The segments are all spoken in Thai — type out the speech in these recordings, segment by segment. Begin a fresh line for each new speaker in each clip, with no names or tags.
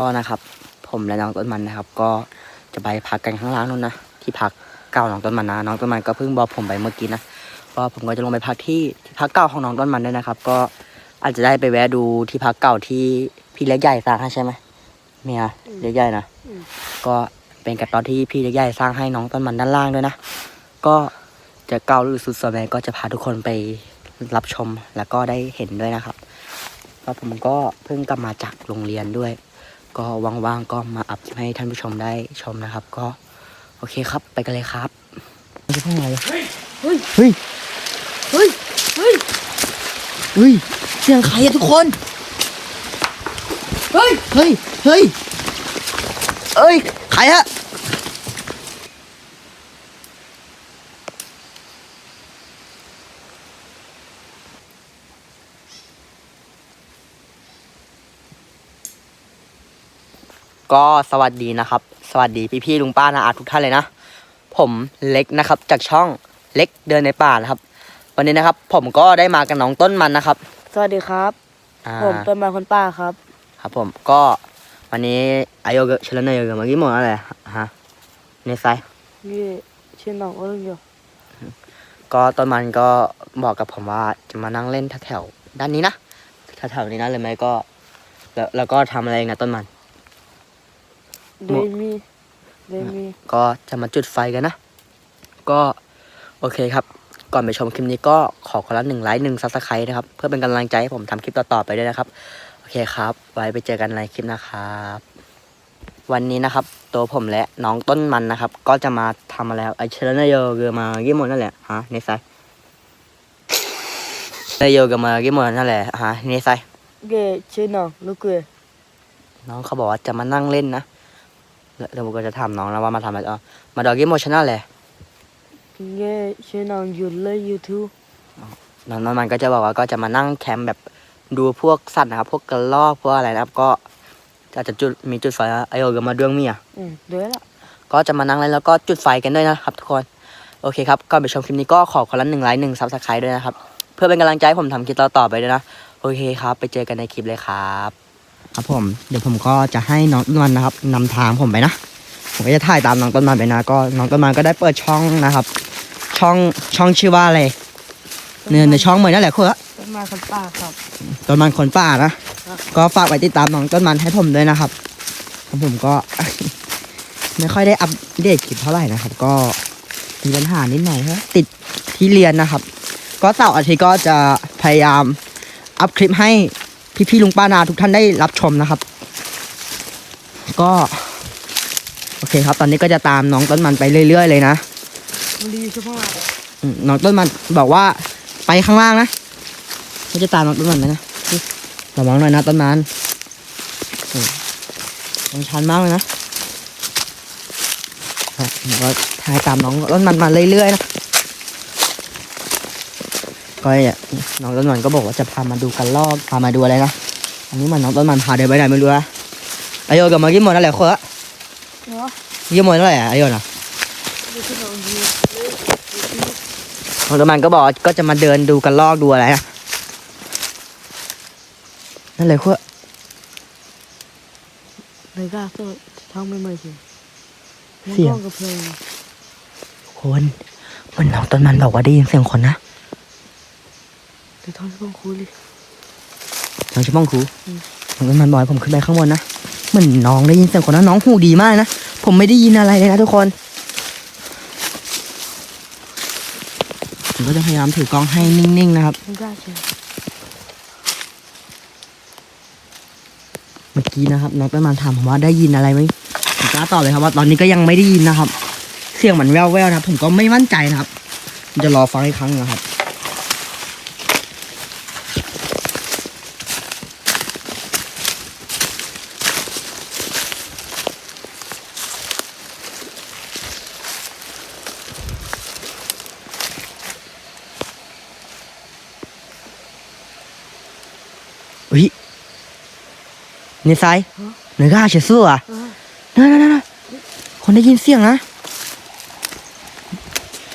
ก็นะครับ ผมและน้องต้นมันนะครับ ก็จะไปพักกันข้างล่างนู่นนะที่พักเก่าน้องต้นมันนะน้องต้นมันก็เพิ่งบอกผมไปเมื่อกี้นะก็ผมก็จะลงไปพักที่ที่พักเก่าของน้องต้นมันด้วยนะครับ ก็อาจจะได้ไปแวะดูที่พักเก่าที่พี่เล็กใหญ่สร้างให้ใช่ไหมเมียเล็กใหญ่นะก็เป็นกับตอนที่พี่เล็กใหญ่สร้างให้น้องต้นมันด้านล่างด้วยนะก็จะเก่าหรือสุดสวยก็จะพาทุกคนไปรับชมแล้วก็ได้เห็นด้วยนะครับก็ผมก็เพิ่งกลับมาจากโรงเรียนด้วย ก็ว่างๆก็มาอัพคลิปให้ท่านผู้ชมได้ชมนะครับ ก็โอเคครับไปกันเลยครับไม่ใช่ข้างใน
เฮ้ย
เฮ้ย
เฮ้ยเฮ้ย
เฮ้ยเสียงใครอะทุกคน
เฮ้ย
เฮ้ยเฮ้ยเอ้ยใครฮะ ก็สวัสดีนะครับ สวัสดีพี่ๆลุงป้านาอาทุกท่านเลยนะ ผมเล็กนะครับ จากช่องเล็กเดินในป่านะครับ วันนี้นะครับ ผมก็ได้มากับน้องต้นมันนะครับ
สวัสดีครับ
อ่า
ผมต้นไม้คนป้าครับ
ครับผมก็วันนี้อายุเกชลเนยเกเมื่อกี้หมดอะไรฮะในไซ
นี่ชื่อน้องเอิ้งอยู่
ก็ต้นมันก็บอกกับผมว่าจะมานั่งเล่นแถวๆด้านนี้นะแถวๆนี้นะเลยไหมก็ แล้วแล้วก็ทำอะไรนะต้นมัน
เดมีเดมี
ก็จะมาจุดไฟกันนะ ก็โอเคครับ ก่อนไปชมคลิปนี้ก็ขอคนละหนึ่งไลค์หนึ่งซับสไครต์นะครับ เพื่อเป็นกำลังใจให้ผมทำคลิปต่อๆไปด้วยนะครับ โอเคครับ ไว้ไปเจอกันในคลิปนะครับ วันนี้นะครับ ตัวผมและน้องต้นมันนะครับ ก็จะมาทำอะไรครับไอเชลนโยเกอมากี่โมงนั่นแหละฮะเนไซนโยเกอมากี่โมงนั่นแหละฮะเนไซ
เกชื่อน้องลูกเกย
น้องเขาบอกว่าจะมานั่งเล่นนะ แล้วแล้วผมก็จะถามน้องแล้วว่ามาทำอะไรอ๋อมาดอกกี่โมงชนะแหละ
เกชื่อน้องหยุดเลยยูทูบ
น้องมันก็จะบอกว่าก็จะมานั่งแคมป์แบบดูพวกสัตว์นะครับ พวกกระรอกพวกอะไรนะครับก็อาจจะจุดมีจุดไฟไอโอกับมาดวงเมีย
อืมเดี๋ยวละ
ก็จะมานั่งเล่นแล้วก็จุดไฟกันด้วยนะครับ ทุกคนโอเคครับก่อนไปชมคลิปนี้ก็ขอคนละหนึ่งไลค์หนึ่งซับสไครต์ด้วยนะครับ เพื่อเป็นกำลังใจให้ผมทำคลิปต่อๆไปด้วยนะ โอเคครับ ไปเจอกันในคลิปเลยครับ ครับผมเดี๋ยวผมก็จะให้น้องต้นมันนะครับนำทางผมไปนะผมก็จะถ่ายตามน้องต้นมันไปนะก็น้องต้นมันก็ได้เปิดช่องนะครับ ช่องช่องชื่อว่าอะไรเนื้อในช่องเหมือนนั่นแหละคุณ
ต้นไม้คนป้าครับ
ต้นมันคนป่านะ
ครับ
ก็ฝากไว้ติดตามน้องต้นมันให้ผมด้วยนะครับผมก็ ไม่ค่อยได้อัปเดตคลิปเท่าไหร่นะครับ ก็มีปัญหานิดหน่อยฮะติดที่เรียนนะครับ ก็เสาร์อาทิตย์ก็จะพยายามอัพคลิปให้ พี่ๆลุงป้านาทุกท่านได้รับชมนะครับ ก็โอเคครับ ตอนนี้ก็จะตามน้องต้นมันไปเรื่อยๆเลยนะ
มันดีเฉพาะ
อืมน้องต้นมันบอกว่าไปข้างล่างนะไม่จะตามน้องต้นมันไหมนะระวังหน่อยนะต้นมันอืมมันชันมากเลยนะครับผมก็ถ่ายตามน้องต้นมันมาเรื่อยๆนะ ก็เนี่ยน้องต้นมันก็บอกว่าจะพามาดูกันลอกพามาดูอะไรนะอันนี้มันน้องต้นมันพาเดินไปไหนไม่รู้นะอายุกับมากี่โมงนั่นแหละคนละ
เนาะ
กี่โมงนั่นแหละอายุนะ
นี่ชื่อน้องยูเลยยูทูบ
น้องต้นมันก็บอกว่าก็จะมาเดินดูกันลอกดูอะไรนะนั่นเลยคน
เลยกล้าเปิดช่องไม่เหมือนสิ
เสียง
มันก็กับเพลง
คนเหมือนน้องต้นมันบอกว่าได้ยินเสียงคนนะ
เดี๋ยวท่อนช่องคุยเลย
น้องชิบ้องครู
อืม
น้องต้นมันบอกให้ผมขึ้นไปข้างบนนะเหมือนน้องได้ยินเสียงคนนะน้องหูดีมากนะ ผมไม่ได้ยินอะไรเลยนะทุกคน ผมก็จะพยายามถือกล้องให้นิ่งๆนะครับ
ไม่กล้าเชื่อ
เมื่อกี้นะครับน้องต้นมันถามผมว่าได้ยินอะไรไหมผมกล้าตอบเลยครับว่าตอนนี้ก็ยังไม่ได้ยินนะครับ เสียงเหมือนแว่วๆนะครับ ผมก็ไม่มั่นใจนะครับผมจะรอฟังอีกครั้งนะครับ เฮ้ยเนซายเนก้าเฉยสู้อะนั่นนั่นคนได้ยินเสียงนะ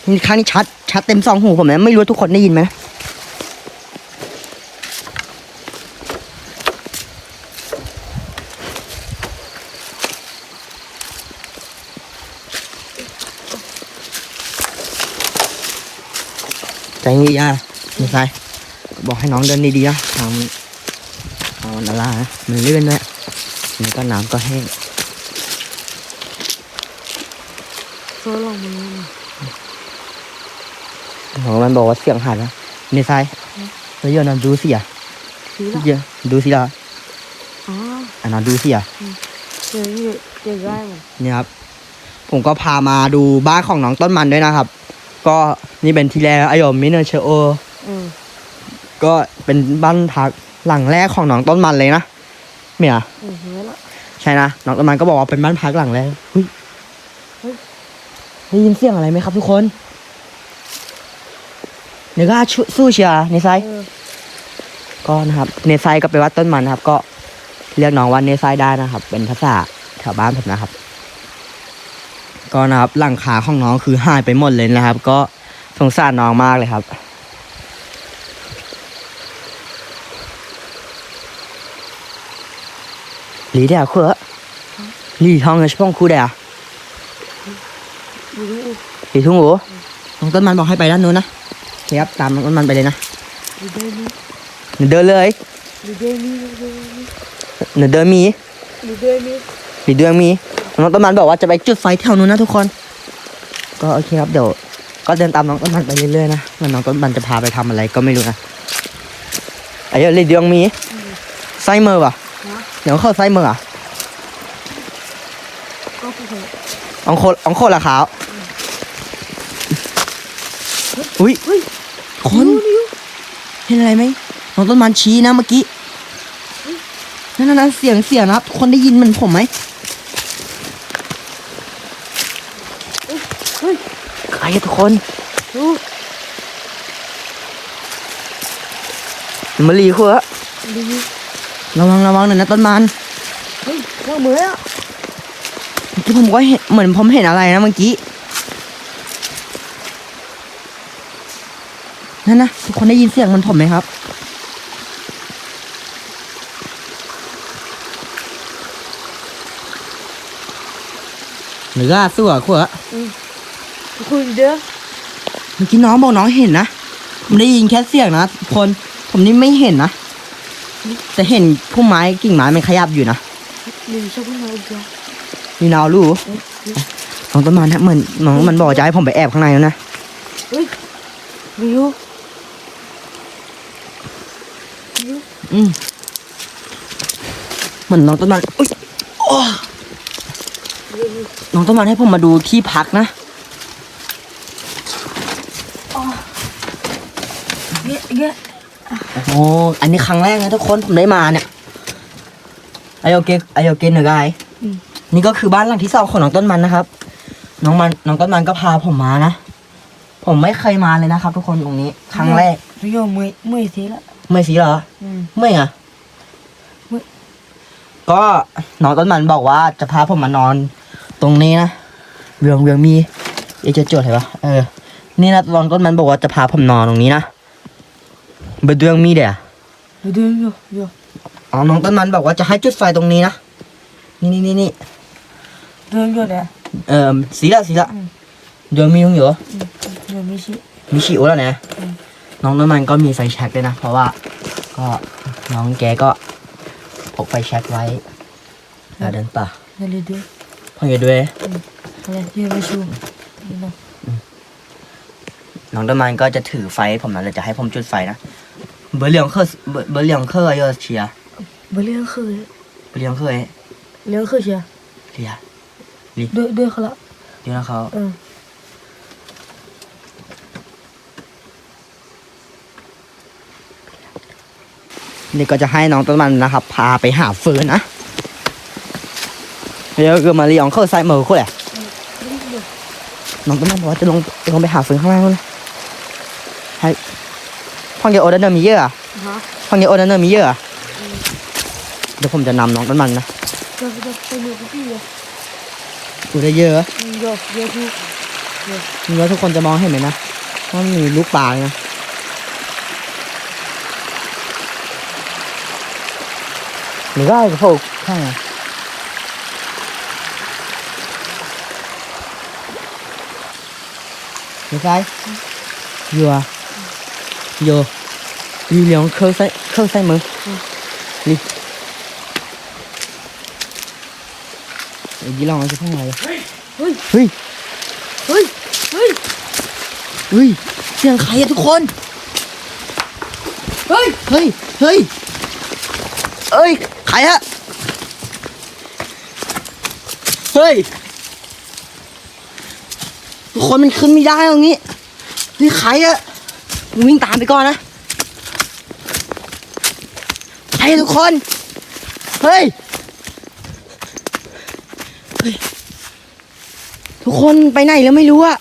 นี่ครั้งนี้ชัด ชัดเต็มสองหูผมนะไม่รู้ทุกคนได้ยินไหมใจงี้ย่าไม่ใช่บอกให้น้องเดินดีๆนะทาง ทางมันอะไรนะมันลื่นด้วยนี่ก็น้ำก็แห้ง
โซ่ลงมาเลยนะ
โหมันบอกว่าเสียงหายแล้วนี่ใส่แล้วเยอะนะดูสิอะ
ทีละ
เยอะดูสิละ
อ๋อ
อันนั้นดูสิอะ
เดี๋ยวนี้เดี๋ยวได้ไหม
นี่ครับ ผมก็พามาดูบ้านของน้องต้นมันด้วยนะครับ ก็นี่เป็นที่แรกอายอมมิเนอร์เชโอ
อืม
ก็เป็นบ้านพัก หลังแรกของน้องต้นมันเลยนะเมีย
อืมเห็นละ
ใช่นะน้องต้นมันก็บอกว่าเป็นบ้านพักหลังแรกเฮ้ย
เฮ้ย
ได้ยินเสียงอะไรไหมครับทุกคนเดี๋ยวก็ชุสู้เชียร์ในไซ
เออ
ก็นะครับเนไซก็ไปลว่าต้นมันนะครับ ก็เรียกน้องว่าเนไซได้นะครับ เป็นภาษาแถวบ้านผมนะครับ ก็นะครับหลังคาของน้องคือหายไปหมดเลยนะครับ ก็สงสารน้องมากเลยครับ หลีเดียวคือหลีทองเลยช่องคูเดียว
ดูดู
หลีทุ่งหูน้องต้นมันบอกให้ไปด้านนู้นนะโอเคครับตามน้องต้นมันไปเลยนะ
ดูได้นี่
หนูเดินเลย
ดูได้นี่ดูได้นี่
หนูเดินมีมีเดือนมีน้องต้นมันบอกว่าจะไปจุดไฟแถวนู้นนะทุกคน ก็โอเคครับเดี๋ยวก็เดินตามน้องต้นมันไปเรื่อยๆนะว่าน้องต้นมันจะพาไปทำอะไรก็ไม่รู้นะไอ้เหี้ยเลยเดืองมีไส้เมอร์ป่ะ เดี๋ยวเข้าไส้เมอร์อะ
ก็คือ
อองโคอองโคละขาวอุ้ย
เฮ้ย
คนเห็นอะไรไหมน้องต้นมันชี้นะเมื่อกี้นั่นนั่นๆๆเสียงเสียงนะครับทุกคนได้ยินเหมือนผมไหม
เฮ้ย
ใครอะทุกคน
ดู
มาลีหัว
ดู
ระวังระวังหน่อยนะต้นมัน
เฮ้ยว่าเหมือนอะ
เมื่อกี้ผมก็เห็นเหมือนผมเห็นอะไรนะเมื่อกี้นั่นนะทุกคนได้ยินเสียงเหมันผมไหมครับหรือว่าสู้อะขวะ
คุณเด้อ
เมื่อกี้น้องบอกน้องเห็นนะผมได้ยินแค่เสียงนะทุกคนผมนี่ไม่เห็นนะ แต่เห็นพุ่มไม้กิ่งไม้มันขยับอยู่นะ
นี่ชอบพูดมาอีกแล้ว
นี่นาวรู้น้องต้นไม้นะเหมือนน้องมันบอกจะให้ผมไปแอบข้างในแล้วนะ
เฮ้ยไม่รู้
อืมเหมือนน้องต้นมันอุ้ยโอ้น้องต้นมันให้ผมมาดูที่พักนะ
เยอะเยอะ
โอ้อันนี้ครั้งแรกนะทุกคนผมได้มาเนี่ยไอโอเกะไอโอเกะเนกายนี่ก็คือบ้านหลังที่สองของน้องต้นมันนะครับ น้องมันน้องต้นมันก็พาผมมานะ ผมไม่เคยมาเลยนะครับ ทุกคนตรงนี้ ครั้งแรก
ไม่ยอมมือมือทีละ
ไม่สิเหรอ
อืม
ไม่อะ
ไม่
ก็น้องต้นมันบอกว่าจะพาผมมานอน ตรงนี้นะเวียงเวียงมีเอะจะจดเหรอวะเออ นี่นะน้องต้นมันบอกว่าจะพาผมนอนตรงนี้นะ เบดเวียงมีเดี๋ยว
ดูดูอยู่อยู่
อ๋อน้องต้นมันบอกว่าจะให้จุดไฟตรงนี้นะ นี่นี่นี่นี่
ดูอยู่เด้อ
เอ่อสีละสีละ
อืม
เดี๋ยวมีอยู่เหรอ
เดี๋ยวไม่ใช่
มีชิวแล้วนะ
อืม
น้องต้นมันก็มีไฟแช็กด้วยนะ เพราะว่า ก็น้องแกก็พกไฟแช็กไว้เวลาเดินป่า
เดี๋ยวดู
พ่ออยู่ด้วย
อะไรเดี๋ยวไม่ชูนี่นะ
น้องต้นมันก็จะถือไฟให้ผมนะเลยจะให้ผมจุดไฟนะ เบอร์เหลียงเคอร์เบอร์เบอร์เหลียงเคอร์เยอะเชียร์
ไม่เลี้ยงคือ
เบอร์เหลียงเคอร์เอ้ย
เลี้ยงคือเชีย
เชียร์
ด้วยด้วยเขาละ
เดี๋ยวนะเขา
เออ
นี่ก็จะให้น้องต้นมันนะครับ พาไปหาฟืนนะเดี๋ยวก็มาเลียงเคอร์ไซเมอร์คู่แหละน้องต้นมันบอกว่าจะลงจะลงไปหาฟืนข้างล่างเลยให้ห้อง เดียวโอเดนเนอร์มีเยอะอะ
ฮะ
ห้องเดียวโอเดนเนอร์มีเยอะอะเดี๋ยวผมจะนำน้องต้นมันนะ
จะจะไปอยู่กับพี่เลย
ดูได้เยอะอะ
เยอะเยอะทุก
นี่ว่าทุกคนจะมองเห็นไหมนะว่ามันมีลูกปลาเลยนะหรือว่าไอ้พวกข้างอะไม่ใช่อยู่อะ giờ đi liền khơi say khơi say mừng đi Để đi lòng cho không này
เฮ้ย
เฮ้ย
เฮ้ยเฮ้ย
เฮ้ยเสียงใครอะทุกคน
เฮ้ย
เฮ้ย เฮ้ย เอ้ย ใครอะเฮ้ย ทุกคนมันขึ้นไม่ได้ตรงนี้ นี่ใครอะ มึงวิ่งตามไปก่อนนะใครอะทุกคน เฮ้ย เฮ้ย ทุกคนไปไหนแล้วไม่รู้อะ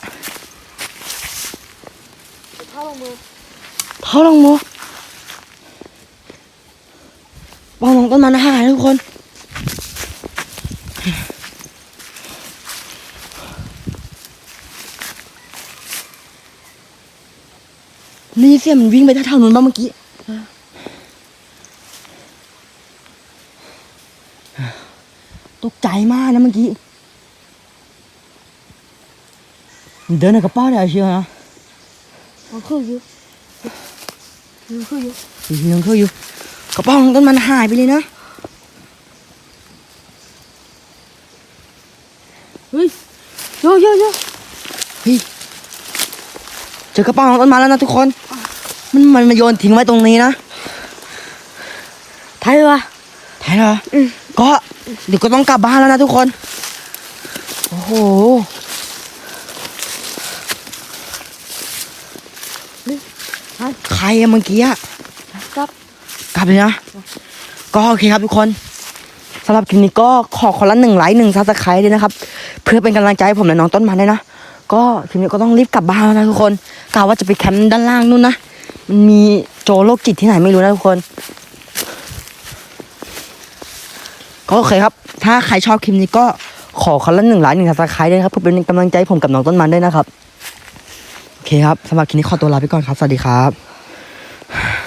เข้าลงมือ
เขาลงมือปองลงต้นมันหายทุกคน นี่เสียมันวิ่งไปแถวๆนู้นบ้างเมื่อกี้ตกใจมากนะเมื่อกี้มันเดินในกระเป๋าได้เชียวนะ
มันคืออยู่มันคืออยู่
อยู่ยังคืออยู่กระเป๋าของต้นมันหายไปเลยนะ
เฮ้ยโยโยโย
เฮ้ยเจอกระเป๋าของต้นไม้แล้วนะทุกคน มันมันมาโยนทิ้งไว้ตรงนี้นะ
ไทยวะ
ไทยเหรอ
อืม
ก็เดี๋ยวก็ต้องกลับบ้านแล้วนะทุกคน โอ้โหใครอะเมื่อกี้อะ
ครับ
กลับเลยนะ ก็โอเคครับทุกคนสำหรับคลิปนี้ก็ขอคนละหนึ่งไลค์หนึ่งซับสไครต์ด้วยนะครับ เพื่อเป็นกำลังใจให้ผมและน้องต้นมันด้วยนะ ก็คลิปนี้ก็ต้องรีบกลับบ้านแล้วนะทุกคนกะว่าจะไปแคมป์ด้านล่างนู่นนะ มันมีโจโรคจิตที่ไหนไม่รู้นะทุกคนก็โอเคครับ ถ้าใครชอบคลิปนี้ก็ขอคนละหนึ่งไลค์หนึ่งซับสไครต์ด้วยครับเพื่อเป็นกำลังใจให้ผมกับน้องต้นมันด้วยนะครับ โอเคครับสำหรับคลิปนี้ขอตัวลาไปก่อนครับ สวัสดีครับ